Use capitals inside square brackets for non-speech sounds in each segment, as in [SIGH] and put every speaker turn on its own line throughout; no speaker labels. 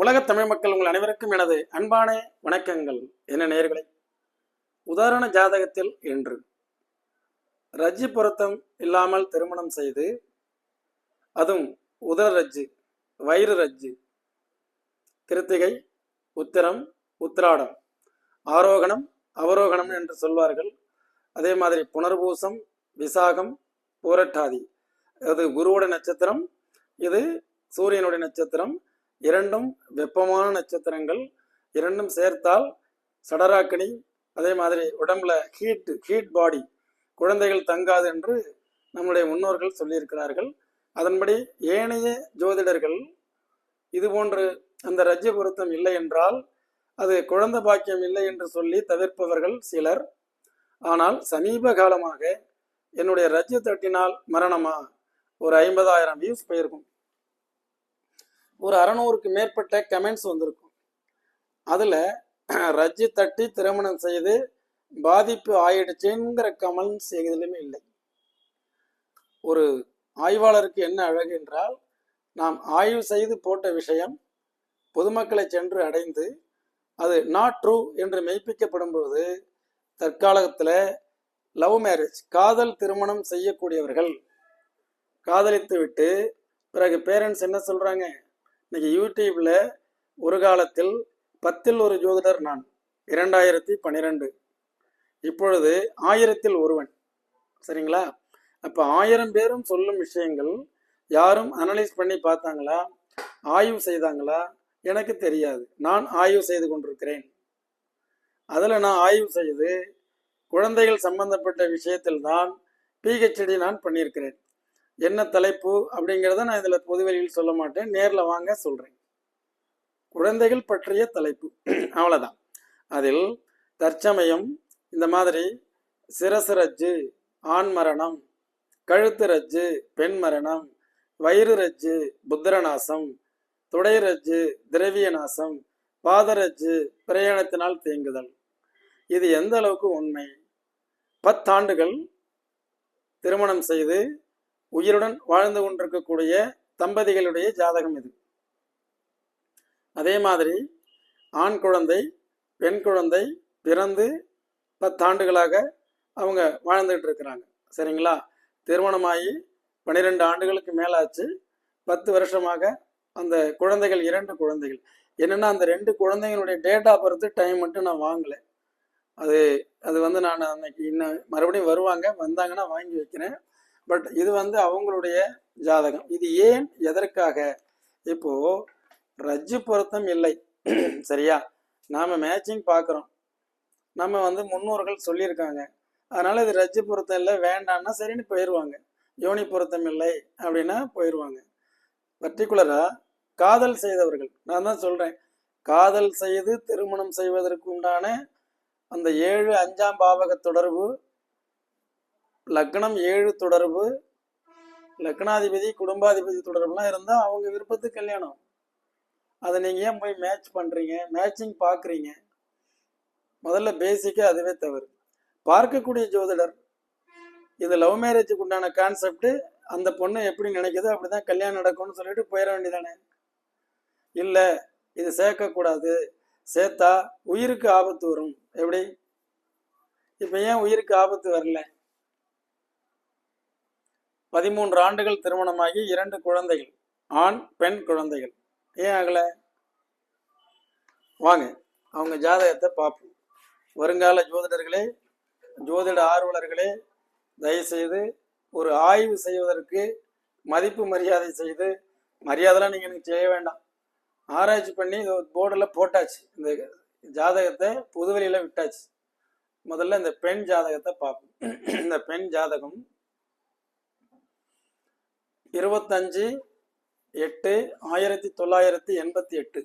உலகத் தமிழ் மக்கள் உங்கள் அனைவருக்கும் எனது அன்பான வணக்கங்கள். என்ன நேர்களை உதாரண ஜாதகத்தில் என்று ரஜ்ஜி பொருத்தம் இல்லாமல் திருமணம் செய்து அதுவும் உதர ரஜ்ஜு வயிறு ரஜ்ஜு கிருத்திகை உத்திரம் உத்திராடம் ஆரோகணம் அவரோகணம் என்று சொல்வார்கள். அதே மாதிரி புனர்பூசம் விசாகம் பூரட்டாதி. அது குருவோட நட்சத்திரம் இது சூரியனுடைய நட்சத்திரம் இரண்டும் வெப்பமான நட்சத்திரங்கள் இரண்டும் சேர்த்தால் சடராக்கனி அதே மாதிரி உடம்புல ஹீட் ஹீட் பாடி குழந்தைகள் தங்காது என்று நம்முடைய முன்னோர்கள் சொல்லியிருக்கிறார்கள். அதன்படி ஏனைய ஜோதிடர்கள் இது போன்று அந்த ரஜ்ய பொருத்தம் இல்லை என்றால் அது குழந்தை பாக்கியம் இல்லை என்று சொல்லி தவிர்ப்பவர்கள் சிலர். ஆனால் சமீப காலமாக என்னுடைய ரஜ்ய தட்டினால் மரணமா? ஒரு ஐம்பதாயிரம் வியூஸ் போயிருக்கும். ஒரு அறநூறுக்கு மேற்பட்ட கமெண்ட்ஸ் வந்திருக்கும். அதில் ரஜ்ஜி தட்டி திருமணம் செய்து பாதிப்பு ஆயிடுச்சுங்கிற கமெண்ட்ஸ் எதுலையுமே இல்லை. ஒரு ஆய்வாளருக்கு என்ன அழகு என்றால் நாம் ஆய்வு செய்து போட்ட விஷயம் பொதுமக்களை சென்று அடைந்து அது நாட் ட்ரூ என்று மெய்ப்பிக்கப்படும் பொழுது தற்காலத்தில் லவ் மேரேஜ் காதல் திருமணம் செய்யக்கூடியவர்கள் காதலித்து விட்டு பிறகு பேரண்ட்ஸ் என்ன சொல்கிறாங்க இன்னைக்கு யூடியூப்ல ஒரு காலத்தில் பத்தில் ஒரு ஜோதிடர் நான் இரண்டாயிரத்தி பன்னிரெண்டு இப்பொழுது ஆயிரத்தில் ஒருவன். சரிங்களா? அப்போ ஆயிரம் பேரும் சொல்லும் விஷயங்கள் யாரும் அனலைஸ் பண்ணி பார்த்தாங்களா? ஆய்வு செய்தாங்களா? எனக்கு தெரியாது. நான் ஆய்வு செய்து கொண்டிருக்கிறேன். அதில் நான் ஆய்வு செய்து குழந்தைகள் சம்பந்தப்பட்ட விஷயத்தில் தான் பிஹெச்டி நான் பண்ணியிருக்கிறேன். என்ன தலைப்பு அப்படிங்கிறத நான் இதில் பொதுவெளியில் சொல்ல மாட்டேன். நேரில் வாங்க சொல்கிறேன் குழந்தைகள் பற்றிய தலைப்பு. [CLEARS THROAT] அவ்வளோதான் அதில் தற்சமயம் இந்த மாதிரி சிரசு ரஜ்ஜு ஆண் மரணம் கழுத்து ரஜ்ஜு பெண் மரணம் வயிறு ரஜ்ஜு புத்திரநாசம் துடை ரஜ்ஜு திரவிய நாசம் பாதரஜ்ஜு பிரயாணத்தினால் தேங்குதல். இது எந்த அளவுக்கு உண்மை? பத்தாண்டுகள் திருமணம் செய்து உயிருடன் வாழ்ந்து கொண்டிருக்கக்கூடிய தம்பதிகளுடைய ஜாதகம் இது. அதே மாதிரி ஆண் குழந்தை பெண் குழந்தை பிறந்து பத்தாண்டுகளாக அவங்க வாழ்ந்துகிட்டு இருக்கிறாங்க. சரிங்களா? திருமணமாகி பன்னிரெண்டு ஆண்டுகளுக்கு மேலாச்சு. பத்து வருஷமாக அந்த குழந்தைகள் இரண்டு குழந்தைகள். என்னென்னா அந்த ரெண்டு குழந்தைங்களுடைய டேட் ஆஃப் பர்த் டைம் மட்டும் நான் வாங்கலை. அது அது வந்து நான் அன்னைக்கு இன்னும் மறுபடியும் வருவாங்க வந்தாங்கன்னா வாங்கி வைக்கிறேன். பட் இது வந்து அவங்களுடைய ஜாதகம். இது ஏன் எதற்காக? இப்போ ரஜ்ஜு பொருத்தம் இல்லை. சரியா? நாம மேட்சிங் பார்க்குறோம். நம்ம வந்து முன்னோர்கள் சொல்லியிருக்காங்க. அதனால இது ரஜ்ஜு பொருத்தம் இல்லை வேண்டாம்னா சரின்னு போயிடுவாங்க. யோனி பொருத்தம் இல்லை அப்படின்னா போயிடுவாங்க. பர்டிகுலரா காதல் செய்தவர்கள். நான் தான் சொல்றேன். காதல் செய்து திருமணம் செய்வதற்கு உண்டான அந்த ஏழு அஞ்சாம் பாவக தொடர்பு லக்னம் ஏழு தொடர்பு லக்னாதிபதி குடும்பாதிபதி தொடர்புலாம் இருந்தால் அவங்க விருப்பத்துக்கு கல்யாணம். அதை நீங்கள் ஏன் போய் மேட்ச் பண்ணுறீங்க மேட்சிங் பார்க்குறீங்க முதல்ல பேசிக்காக அதுவே தவறு. பார்க்கக்கூடிய ஜோதிடர் இது லவ் மேரேஜுக்கு உண்டான கான்செப்ட் அந்த பொண்ணு எப்படி நினைக்குதோ அப்படி தான் கல்யாணம் நடக்கும்னு சொல்லிட்டு போயிட வேண்டியதானே? இல்லை இது சேர்க்கக்கூடாது. சேர்த்தா உயிருக்கு ஆபத்து வரும். எப்படி? இப்போ ஏன் உயிருக்கு ஆபத்து வரல? பதிமூன்று ஆண்டுகள் திருமணமாகி இரண்டு குழந்தைகள் ஆண் பெண் குழந்தைகள். ஏன் ஆகல? வாங்க அவங்க ஜாதகத்தை பார்ப்போம். வருங்கால ஜோதிடர்களே ஜோதிட ஆர்வலர்களே தயவுசெய்து ஒரு ஆய்வு செய்வதற்கு மதிப்பு மரியாதை செய்து மரியாதைலாம் நீங்கள் எனக்கு செய்ய வேண்டாம். ஆராய்ச்சி பண்ணி போர்டில் போட்டாச்சு. இந்த ஜாதகத்தை புதுவெளியில் விட்டாச்சு. முதல்ல இந்த பெண் ஜாதகத்தை பார்ப்போம். இந்த பெண் ஜாதகம் இருபத்தஞ்சு எட்டு ஆயிரத்தி தொள்ளாயிரத்தி எண்பத்தி எட்டு.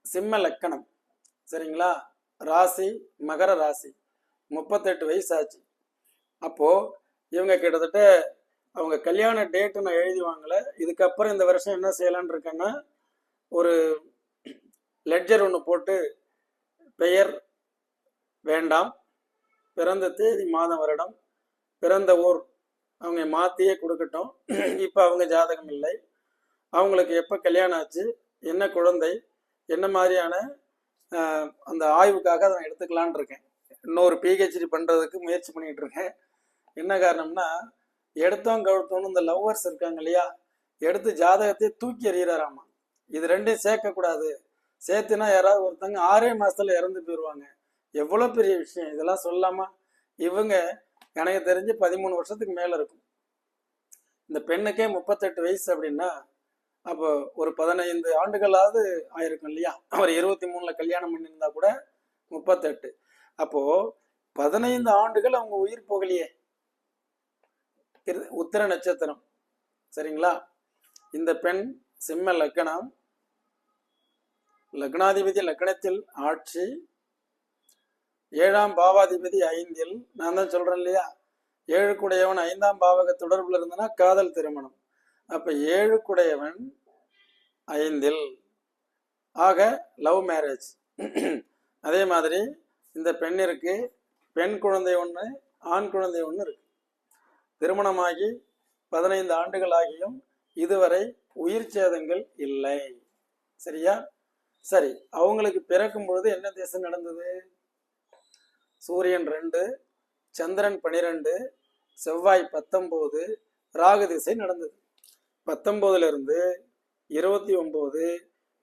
சிம்ம லக்கணம். சரிங்களா? ராசி மகர ராசி. முப்பத்தெட்டு வயசு ஆச்சு அப்போ இவங்க கிட்டத்தட்ட அவங்க கல்யாண டேட்டு நான் எழுதி வாங்கலை. இதுக்கப்புறம் இந்த வருஷம் என்ன செய்யலான்னு இருக்கேன்னா ஒரு லெட்ஜர் ஒன்று போட்டு பெயர் வேண்டாம். பிறந்த தேதி மாதம் வருடம். பிறந்த ஊர் அவங்க மாற்றியே கொடுக்கட்டும். [CLEARS THROAT] இப்போ அவங்க ஜாதகம் இல்லை. அவங்களுக்கு எப்போ கல்யாணம் ஆச்சு என்ன குழந்தை என்ன மாதிரியான அந்த ஆய்வுக்காக அதை நான் எடுத்துக்கலான்னு இருக்கேன். இன்னொரு பிஹெச்டி பண்ணுறதுக்கு முயற்சி பண்ணிகிட்டு இருக்கேன். என்ன காரணம்னா எடுத்தோம் கவுத்தோன்னு இந்த லவ்வர்ஸ் இருக்காங்க இல்லையா? எடுத்து ஜாதகத்தை தூக்கி எறிகிறாராமா இது ரெண்டையும் சேர்க்கக்கூடாது. சேர்த்துனா யாராவது ஒருத்தங்க ஆறே மாதத்தில் இறந்து போயிடுவாங்க எவ்வளோ பெரிய விஷயம் இதெல்லாம் சொல்லாமா இவங்க எனக்கு தெரிஞ்சு பதிமூணு வருஷத்துக்கு மேலே இருக்கும். இந்த பெண்ணுக்கே முப்பத்தெட்டு வயசு அப்படின்னா அப்போ ஒரு பதினைந்து ஆண்டுகளாவது ஆயிருக்கும் இல்லையா? அவர் இருபத்தி மூணுல கல்யாணம் பண்ணியிருந்தா கூட முப்பத்தெட்டு. அப்போ பதினைந்து ஆண்டுகள் அவங்க உயிர் போகலையே. உத்திர நட்சத்திரம். சரிங்களா? இந்த பெண் சிம்ம லக்னம் லக்னாதிபதி லக்னத்தில் ஆட்சி ஏழாம் பாவாதிபதி ஐந்தில் நான் தான் சொல்றேன் இல்லையா? ஏழு குடையவன் ஐந்தாம் பாவக தொடர்புல இருந்தனா காதல் திருமணம். அப்ப ஏழு குடையவன் ஐந்தில். ஆக லவ் மேரேஜ். அதே மாதிரி இந்த பெண்ணிற்கு பெண் குழந்தை ஒன்று ஆண் குழந்தை ஒன்று இருக்கு. திருமணமாகி பதினைந்து ஆண்டுகள் ஆகியும் இதுவரை உயிர் சேதங்கள் இல்லை. சரியா? சரி அவங்களுக்கு பிறக்கும் பொழுது என்ன தேசம் நடந்தது? சூரியன் ரெண்டு சந்திரன் பனிரெண்டு செவ்வாய் பத்தொம்போது ராகு திசை நடந்தது. பத்தொம்போதுல இருந்து இருபத்தி ஒம்பது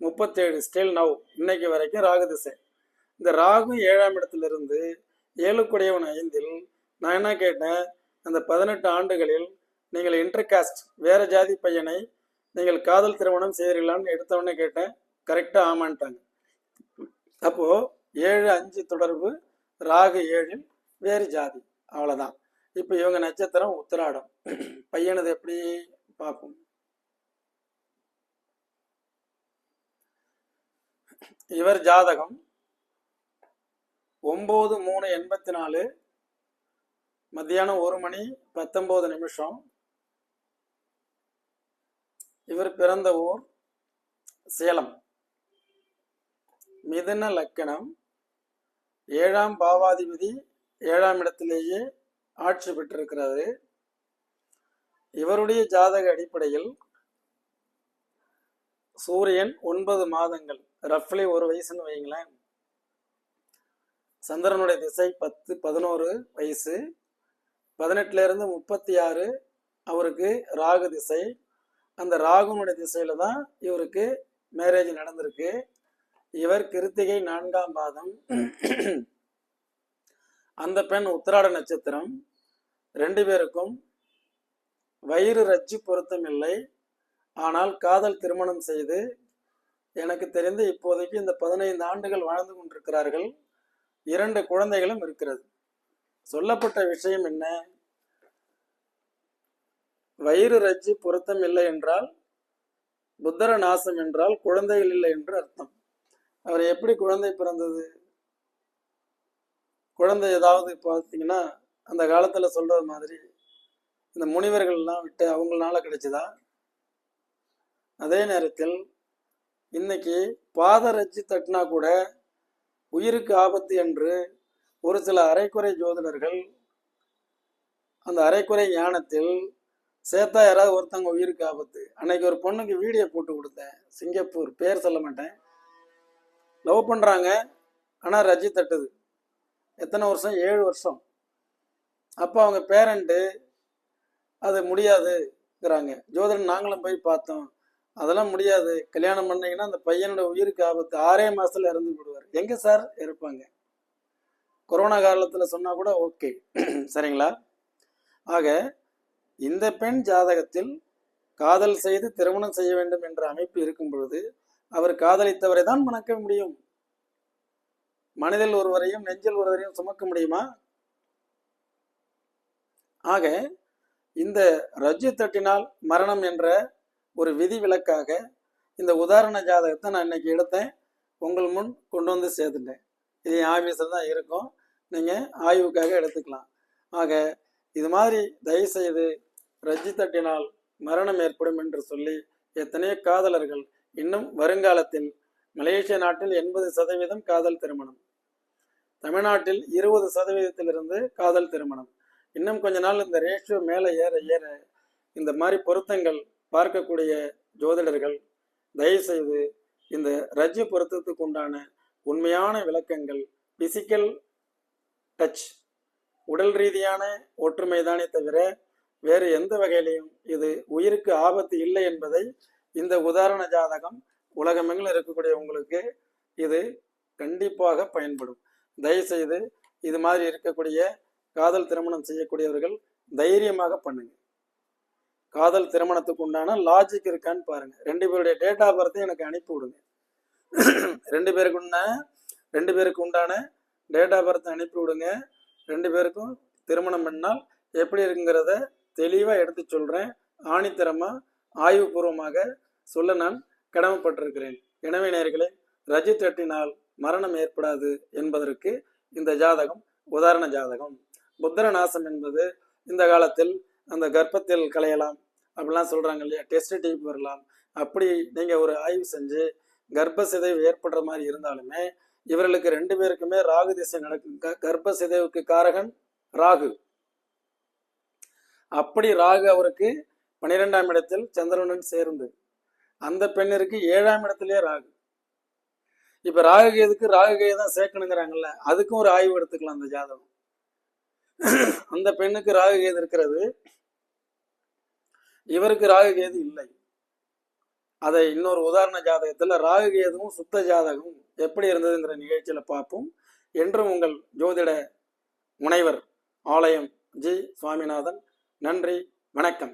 முப்பத்தேழு ஸ்டில் நவ் இன்னைக்கு வரைக்கும் ராகு திசை. இந்த ராகு ஏழாம் இடத்திலிருந்து ஏழுக்குடையவன் ஐந்தில் நான் என்ன கேட்டேன்? அந்த பதினெட்டு ஆண்டுகளில் நீங்கள் இன்டர்காஸ்ட் வேற ஜாதி பையனை நீங்கள் காதல் திருமணம் செய்கிறீங்களான்னு எடுத்தவொடனே கேட்டேன். கரெக்டாக ஆமான்ட்டாங்க. அப்போது ஏழு அஞ்சு தொடர்பு ராகு ஏழில் வேறு ஜாதி. அவ்வளோதான் இப்போ இவங்க நட்சத்திரம் உத்திராடம். பையனது எப்படி பார்ப்போம்? இவர் ஜாதகம் ஒம்பது மூணு எண்பத்தி நாலு மத்தியானம் ஒரு மணி பத்தொன்பது நிமிஷம். இவர் பிறந்த ஊர் சேலம். மிதுன லக்கணம் ஏழாம் பாவாதிபதி ஏழாம் இடத்திலேயே ஆட்சி பெற்றிருக்கிறாரு. இவருடைய ஜாதக அடிப்படையில் சூரியன் ஒன்பது மாதங்கள் ரஃப்லி ஒரு வயசுன்னு வைங்களேன் சந்திரனுடைய திசை பத்து பதினோரு வயசு. பதினெட்டுல இருந்து முப்பத்தி ஆறு அவருக்கு ராகு திசை. அந்த ராகுனுடைய திசையில தான் இவருக்கு மேரேஜ் நடந்திருக்கு. இவர் கிருத்திகை நான்காம் பாதம். அந்த பெண் உத்திராட நட்சத்திரம். ரெண்டு பேருக்கும் வயிறு ரச்சி பொருத்தம் இல்லை. ஆனால் காதல் திருமணம் செய்து எனக்கு தெரிந்து இப்போதைக்கு இந்த பதினைந்து ஆண்டுகள் வாழ்ந்து கொண்டிருக்கிறார்கள். இரண்டு குழந்தைகளும் இருக்கிறது. சொல்லப்பட்ட விஷயம் என்ன? வயிறு ரஜ்ஜு பொருத்தம் இல்லை என்றால் புத்தர நாசம் என்றால் குழந்தைகள் இல்லை என்று அர்த்தம். அவர் எப்படி குழந்தை பிறந்தது? குழந்தை ஏதாவது பார்த்தீங்கன்னா அந்த காலத்தில் சொல்கிற மாதிரி இந்த முனிவர்கள்லாம் விட்டு அவங்களால கிடைச்சதா? அதே நேரத்தில் இன்னைக்கு பாதரட்சி தட்டினா கூட உயிருக்கு ஆபத்து என்று ஒரு சில அரைக்குறை ஜோதிடர்கள் அந்த அரைக்குறை ஞானத்தில் சேர்த்தா யாராவது ஒருத்தவங்க உயிருக்கு ஆபத்து. அன்னைக்கு ஒரு பொண்ணுக்கு வீடியோ போட்டு கொடுத்தேன். சிங்கப்பூர் பேர் சொல்ல மாட்டேன். லவ் பண்ணுறாங்க ஆனால் ரஜி தட்டுது. எத்தனை வருஷம்? ஏழு வருஷம். அப்போ அவங்க பேரண்ட்டு அது முடியாதுங்கிறாங்க. ஜோதிடன் நாங்களும் போய் பார்த்தோம். அதெல்லாம் முடியாது. கல்யாணம் பண்ணீங்கன்னா அந்த பையனோட உயிருக்கு ஆபத்து. ஆறே மாதத்தில் இறந்து விடுவார் எங்கே சார்? இருப்பாங்க. கொரோனா காலத்தில் சொன்னால் கூட ஓகே. [CLEARS THROAT] சரிங்களா? ஆக இந்த பெண் ஜாதகத்தில் காதல் செய்து திருமணம் செய்ய வேண்டும் என்ற அமைப்பு இருக்கும் பொழுது அவர் காதலித்தவரை தான் மணக்க முடியும். மனதில் ஒருவரையும் நெஞ்சில் ஒருவரையும் சுமக்க முடியுமா? ஆக இந்த ரஜ்ஜு தட்டினால் மரணம் என்ற ஒரு விதி விலக்காக இந்த உதாரண ஜாதகத்தை நான் இன்னைக்கு எடுத்தேன். உங்கள் முன் கொண்டு வந்து சேர்த்துட்டேன் இது என் ஆஃபீஸில் தான் இருக்கும். நீங்கள் ஆய்வுக்காக எடுத்துக்கலாம். ஆக இது மாதிரி தயவுசெய்து ரஜ்ஜி தட்டினால் மரணம் ஏற்படும் என்று சொல்லி எத்தனையோ காதலர்கள் இன்னும் வருங்காலத்தில் மலேசிய நாட்டில் எண்பது சதவீதம் காதல் திருமணம். தமிழ்நாட்டில் இருபது சதவீதத்திலிருந்து காதல் திருமணம். இன்னும் கொஞ்ச நாள் இந்த ரேஷியோ மேலே ஏற ஏற இந்த மாதிரி பொருத்தங்கள் பார்க்கக்கூடிய ஜோதிடர்கள் தயவுசெய்து இந்த ரஜி பொருத்தத்துக்கு உண்டான உண்மையான விளக்கங்கள் பிசிக்கல் டச் உடல் ரீதியான ஒற்றுமை தானே தவிர வேறு எந்த வகையிலையும் இது உயிருக்கு ஆபத்து இல்லை என்பதை இந்த உதாரண ஜாதகம் உலகமெங்கிலும் இருக்கக்கூடிய உங்களுக்கு இது கண்டிப்பாக பயன்படும். தயவுசெய்து இது மாதிரி இருக்கக்கூடிய காதல் திருமணம் செய்யக்கூடியவர்கள் தைரியமாக பண்ணுங்க. காதல் திருமணத்துக்கு உண்டான லாஜிக் இருக்கான்னு பாருங்க. ரெண்டு பேருடைய டேட் ஆஃப் பர்த்தையும் எனக்கு அனுப்பி விடுங்க. ரெண்டு பேருக்கு உண்டான ரெண்டு பேருக்கு உண்டான டேட் ஆஃப் பர்த் அனுப்பி விடுங்க. ரெண்டு பேருக்கும் திருமணம் பண்ணால் எப்படி இருக்குங்கிறத தெளிவாக எடுத்து சொல்கிறேன் ஆணித்தரமாக ஆய்வுபூர்வமாக சொல்ல நான் கடமைப்பட்டிருக்கிறேன். எனவே நேர்களே ரஜி தட்டினால் மரணம் ஏற்படாது என்பதற்கு இந்த ஜாதகம் உதாரண ஜாதகம். புத்திர நாசம் என்பது இந்த காலத்தில் அந்த கர்ப்பத்தில் கலையலாம் அப்படிலாம் சொல்கிறாங்க இல்லையா? டெஸ்ட் டியூப் வரலாம். அப்படி நீங்கள் ஒரு ஆய்வு செஞ்சு கர்ப்ப சிதைவு ஏற்படுற மாதிரி இருந்தாலுமே இவர்களுக்கு ரெண்டு பேருக்குமே ராகு திசை நடக்கும். க- கர்ப்ப சிதைவுக்கு காரகன் ராகு. அப்படி ராகு அவருக்கு பன்னிரெண்டாம் இடத்தில் சந்திரனுடன் சேர்ந்து அந்த பெண்ணிற்கு ஏழாம் இடத்துலயே ராகு. இப்ப ராகு கேதுக்கு ராகு கேது தான் சேர்க்கணுங்கிறாங்கல்ல அதுக்கும் ஒரு ஆய்வு எடுத்துக்கலாம் அந்த ஜாதகம். அந்த பெண்ணுக்கு ராகு கேது இருக்கிறது. இவருக்கு ராகு கேது இல்லை. அதை இன்னொரு உதாரண ஜாதகத்துல ராகு கேதுவும் சுத்த ஜாதகம் எப்படி இருந்ததுங்கிற நிகழ்ச்சியில பார்ப்போம். என்றும் உங்கள் ஜோதிட முனைவர் ஆலயம் ஜி. சுவாமிநாதன் நன்றி வணக்கம்.